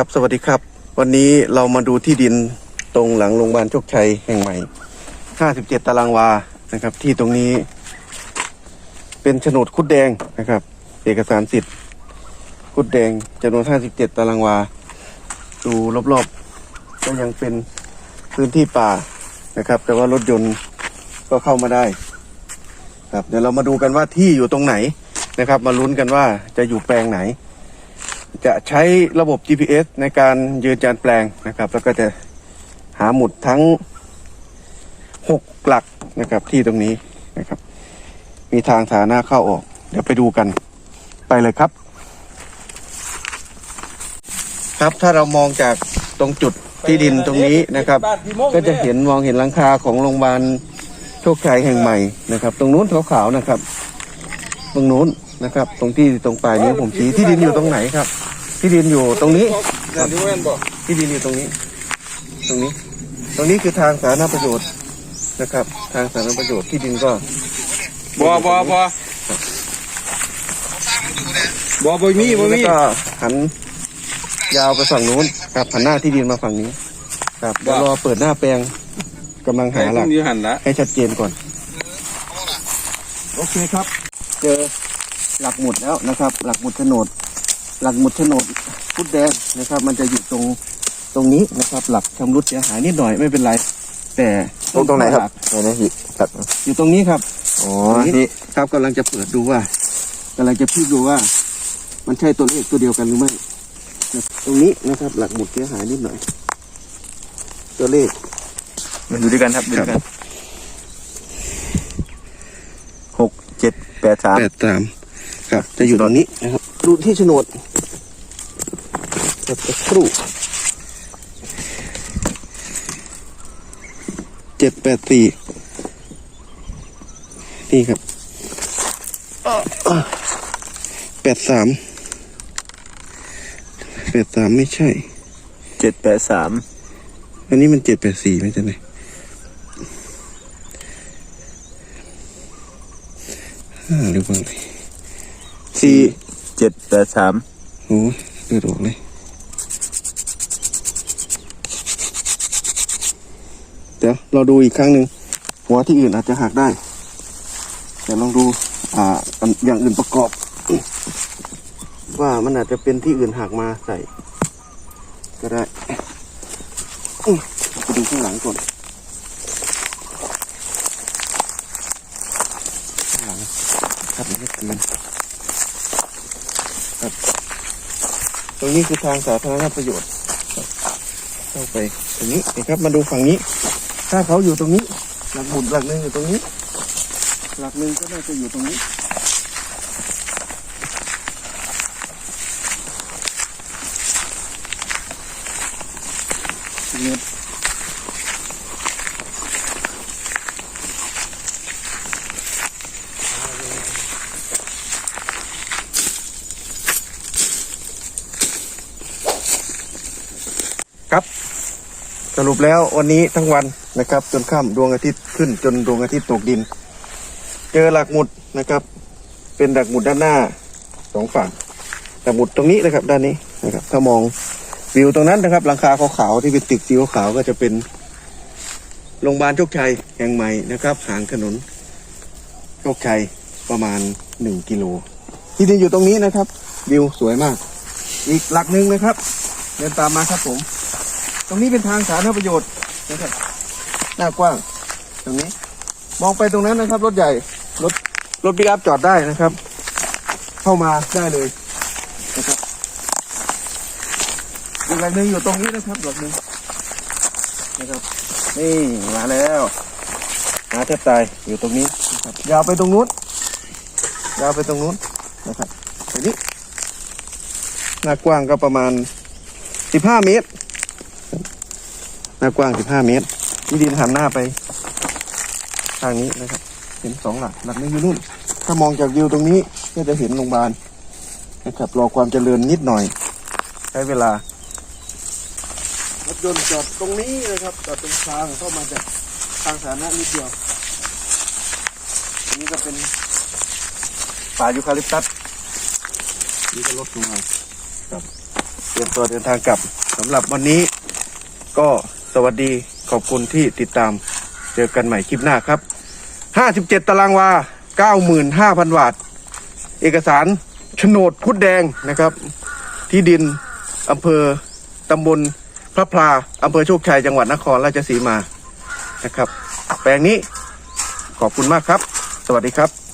ครับสวัสดีครับ วันนี้เรามาดูที่ดินตรงหลังโรงพยาบาลโชคชัยแห่งใหม่ 57 ตารางวานะครับ ที่ตรงนี้ เป็นโฉนดคุดแดงนะครับ เอกสารสิทธิ์คุดแดงจำนวน 57 ตารางวา ดูรอบๆ ก็ยังเป็นพื้นที่ป่านะครับ แต่ว่ารถยนต์ก็เข้ามาได้ ครับเดี๋ยวเรามาดูกันว่าที่อยู่ตรงไหนนะครับ มาลุ้นกันว่าจะอยู่แปลงไหน จะใช้ระบบ GPS ในการยืนยันแปลงนะครับ แล้วก็จะหาหมุดทั้งหกหลักนะครับที่ตรงนี้นะครับ มีทางสาธารณะเข้าออก เดี๋ยวไปดูกันไปเลยครับ ครับถ้าเรามองจากตรงจุดที่ดินตรงนี้นะครับ ก็จะเห็นมองเห็นหลังคาของโรงพยาบาลโชคชัยแห่งใหม่นะครับ ตรงนู้นขาวๆนะครับ ตรงนู้นนะครับ ตรงที่ตรงปลายนี้ผมชี้ที่ดินอยู่ตรงไหนครับ ที่ดินอยู่ตรงนี้นั่นที่แม่นบ่ที่ดินอยู่ตรงนี้ ตรงนี้ ตรงนี้คือทางสาธารณประโยชน์นะครับ ทางสาธารณประโยชน์ที่ดินก็บ่บ่บ่บ่บ่มีบ่แล้วมี ก็หันยาวไปฝั่งนู้นครับหันหน้าที่ดินมาฝั่งนี้ ครับเดี๋ยวรอเปิดหน้าแปลงกำลังหาหลักอยู่หันละให้ชัดเจนก่อน โอเคครับ เจอหลักหมุดแล้วนะครับ หลักหมุดโฉนด หลักหมุดโฉนดพุดแดงนะครับ มันจะอยู่ตรงตรงนี้นะครับ หลักชำรุดเสียหายนิดหน่อยไม่เป็นไร แต่ตรงตรงไหนครับลักไหนนะพี่ครับอยู่ตรงนี้ครับอ๋อตรงนี้นี่ครับกำลังจะเปิดดูว่ากำลังจะพิจดูว่า มันใช่ตัวเลขตัวเดียวกันหรือไม่ตรงนี้นะครับ หลักหมุดเสียหายนิดหน่อย ตัวเลข มันอยู่ด้วยกันครับอยู่ด้วยกันหกเจ็ดแปดสามแปดสามครับ จะอยู่ตรงนี้นะครับ ดูที่โฉนดครับสักครู่เจ็ดแปดสี่นี่ครับแปดสามแปดสามไม่ใช่เจ็ดแปดสามอันนี้มันเจ็ดแปดสี่ไม่ใช่ไหมห้าหรือว่าไงสี่ เจ็ดแปดสามโอ้ยเลือดออกเลยเดี๋ยวเราดูอีกครั้งหนึ่งหัวที่อื่นอาจจะหักได้แต่ลองดูอ่าอย่างอื่นประกอบ ว่ามันอาจจะเป็นที่อื่นหักมาใส่ ก็ได้ไปดูข้างหลังก่อนข้างหลังครับมันไม่เกิน ตรงนี้คือทางสาธารณประโยชน์เข้าไปตรงนี้นะครับมาดูฝั่งนี้ ถ้าเขาอยู่ตรงนี้หลักหมุนหลักหนึ่งอยู่ตรงนี้ หลักหนึ่งก็น่าจะอยู่ตรงนี้เนี่ย สรุปแล้ววันนี้ทั้งวันนะครับ จนค่ำดวงอาทิตย์ขึ้นจนดวงอาทิตย์ตกดิน เจอหลักหมุดนะครับ เป็นหลักหมุดด้านหน้าสองฝั่งหลักหมุดตรงนี้นะครับ ด้านนี้นะครับ ถ้ามองวิวตรงนั้นนะครับหลังคาขาวๆที่เป็นตึกสีขาวๆก็จะเป็นโรงพยาบาลโชคชัยแห่งใหม่นะครับห่างถนนโชคชัยประมาณหนึ่งกิโลที่ดินอยู่ตรงนี้นะครับ วิวสวยมาก อีกหลักหนึ่งนะครับ เดินตามมาครับผม ตรงนี้เป็นทางสาธารณประโยชน์นะครับหน้ากว้าง ตรงนี้ มองไปตรงนั้นนะครับ รถใหญ่รถรถปิกอัพจอดได้นะครับ เข้ามาได้เลยนะครับอีกหลักหนึ่งอยู่ตรงนี้นะครับหลักหนึ่งนะครับ นี่มาแล้วหาแทบตายอยู่ตรงนี้นะครับยาวไปตรงนู้นยาวไปตรงนู้นนะครับตรงนี้หน้ากว้างก็ประมาณสิบห้าเมตร หน้ากว้าง 15 เมตรที่ดินหันหน้าไป ทางนี้นะครับ เห็นสองหลักหลักหนึงอยู่นู่น ถ้ามองจากวิวตรงนี้ก็จะเห็นโรงพยาบาลนะครับรอความเจริญนิดหน่อย ใช้เวลารถยนต์จอดตรงนี้นะครับจอดตรงทางเข้ามาจากทางสาธารณะนิดเดียวนนี้ก็เป็นป่ายูคาลิปตัสนี่ก็รถของเราครับเตรียมตัวเดินทางกลับสำหรับวันนี้ก็ สวัสดีขอบคุณที่ติดตามเจอกันใหม่คลิปหน้าครับ 57 ตารางวา 95,000 บาท เอกสารโฉนดพุดแดงนะครับ ที่ดินอำเภอตำบลพระพลาอำเภอโชคชัยจังหวัดนครราชสีมานะครับ แปลงนี้ขอบคุณมากครับ สวัสดีครับ